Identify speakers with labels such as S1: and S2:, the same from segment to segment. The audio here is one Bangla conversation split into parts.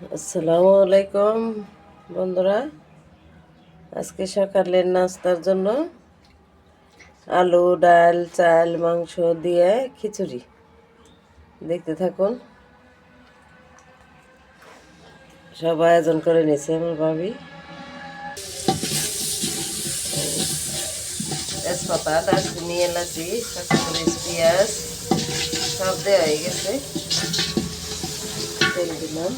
S1: আসসালামু আলাইকুম, বন্ধুরা। আজকে সকালের নাস্তার জন্য আলু, ডাল, চাল, মাংস দিয়ে খিচুড়ি। দেখতে থাকুন। সব আয়োজন করে নিয়েছে আমার ভাবি। তেজপাতা দারচিনি এলাচি, কাঁচামরিচ, পেঁয়াজ, সব দেওয়া হয়ে গেছে। তেল দিলাম।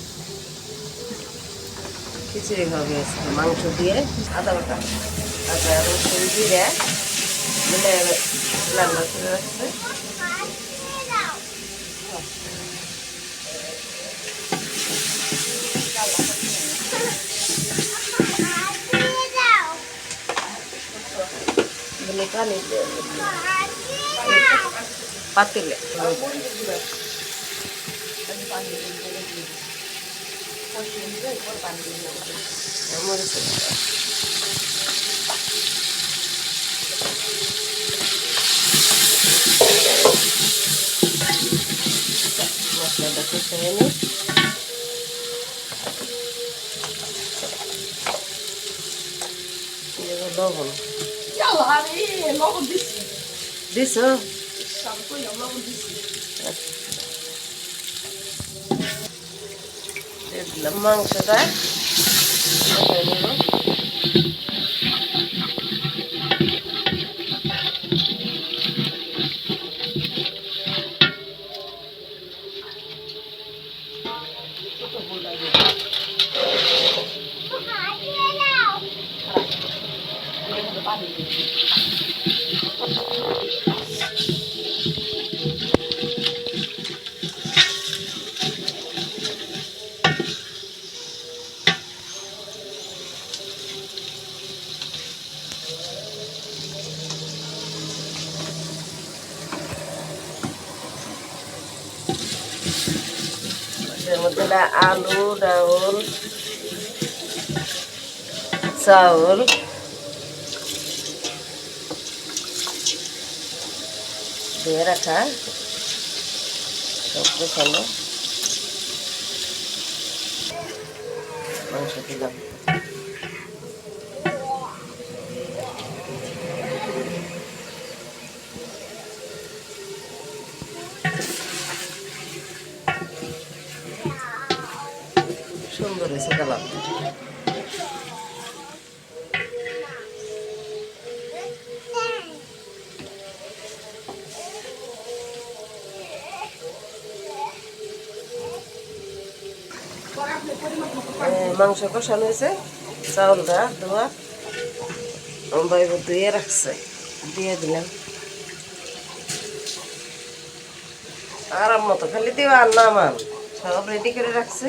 S1: খিচুড়ি হবে আজকে মাংস দিয়ে আদা বাটা আদা রসুন জিরে মিলে রান্না করে রাখছে বলে পানি দিয়ে পাতিলে মরিচ মশলাটা কষে নিই এবার লবণ। দিছ? দিলাম মাংসটা কষাই নেব এর মধ্যে আলু ডাউল চাউল দিয়ে রাখা সব গোছানো মাংস দিলাম সুন্দর হয়েছে কালার মাংস কষানো হয়েছে, চাউলটা ধোয়া বাইব ধুয়ে রাখছে, দিয়ে দিলাম। আরাম মতো, খালি দিবা আর নামান সব রেডি করে রাখছে।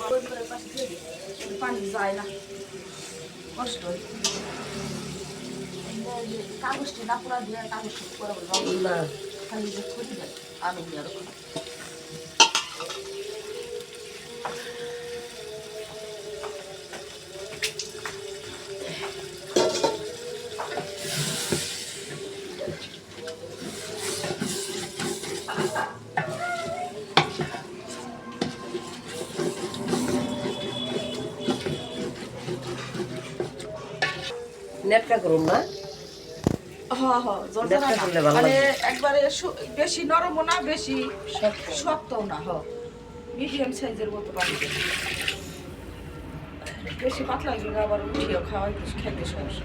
S1: মাংসটা খিচুড়ি
S2: পানি যায় না। কষ্ট কাগজটি না পড়া দিয়ে কাগজ করা বলব খালি ক্ষতি দেয় আমি নিয়ে
S1: নেটটা করুন না।
S2: হ্যাঁ হ্যাঁ মানে একবারে বেশি নরমও না বেশি শক্তও না হ। মিডিয়াম সাইজের মতো। বেশি পাতলা হয়ে আবার উঠিয়ে খাওয়া খাইতে সমস্যা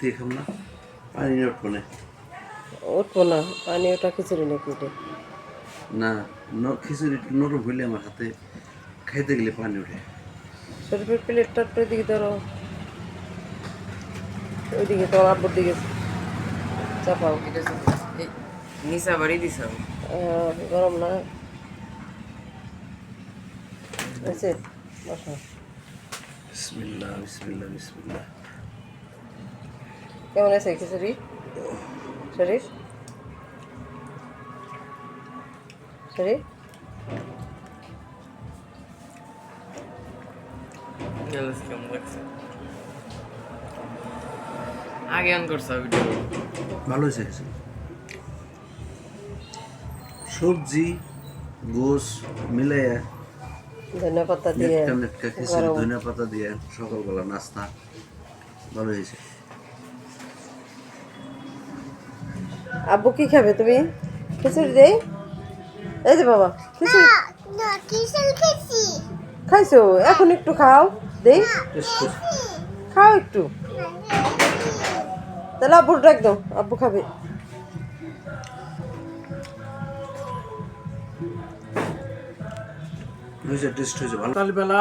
S2: দিয়ে
S3: খাম না। পানি নিয়ে উঠবো না।
S1: উঠবো না পানি ওটা খিচুড়ি নাকি এটা?
S3: না ন- খিচুড়ি একটু নরম হইলে আমার হাতে খাইতে গেলে পানি ওঠে।
S1: শরীফের প্লেটটা এদিকে ধরো। ওইদিকে তোমার আব্বুর দিকে। চাপাও।
S4: নিচা বাড়ি দিছ
S1: আহ, গরম না? আছে? বসো।
S3: বিসমিল্লাহ বিসমিল্লাহ বিসমিল্লাহ।
S1: কেমন আছে খিচুড়ি শরীর? শরীর?
S4: আগে অন করছ ভিডিও
S3: ভালো হয়েছে। সবজি গোস মিলাইয়া
S1: ধনিয়া পাতা দিয়ে
S3: নেটকা নেটকা খিচুড়ি
S1: গরম।
S3: ধনিয়া পাতা দিয়ে সকালবেলা নাস্তা। ভালো হয়েছে।
S1: আব্বু কি খাবে তুমি? খিচুড়ি দেই? এই যে বাবা খিচুড়ি। খাইছো? এখন একটু খাও দেই। খাও একটু। তাহলে আব্বুর ডাক দাও আব্বু খাবে।
S5: সকালবেলা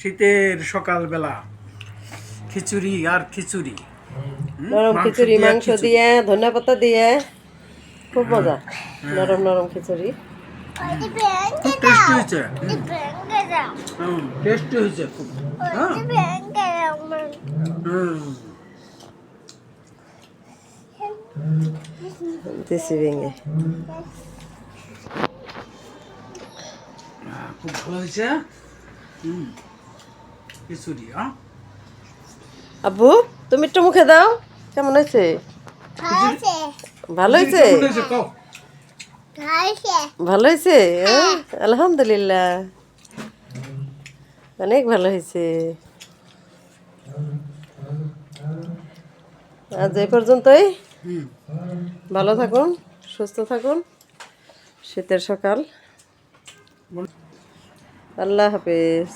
S5: শীতের সকালবেলা খিচুড়ি আর খিচুড়ি।
S1: নরম
S5: মাংস
S1: খিচুড়ি মাংস দিয়ে ধনিয়া পাতা দিয়ে। খুব মজা নরম নরম খিচুড়ি।
S5: খুব টেস্টি হয়েছে। হুম টেস্টি খুব। হ্যাঁ।
S1: দেশি ভেঙে।
S5: হ্যাঁ, খুব ভালো হয়েছে। খিচুড়ি হ্যাঁ।
S1: আব্বু তুমি একটু মুখে দাও। কেমন হয়েছে? ভালো হয়েছে। ভালো হয়েছে? হ্যাঁ? আলহামদুলিল্লাহ। অনেক ভালো হয়েছে। আজ এই পর্যন্তই। ভালো থাকুন সুস্থ থাকুন। শীতের সকাল। আল্লাহ হাফেজ।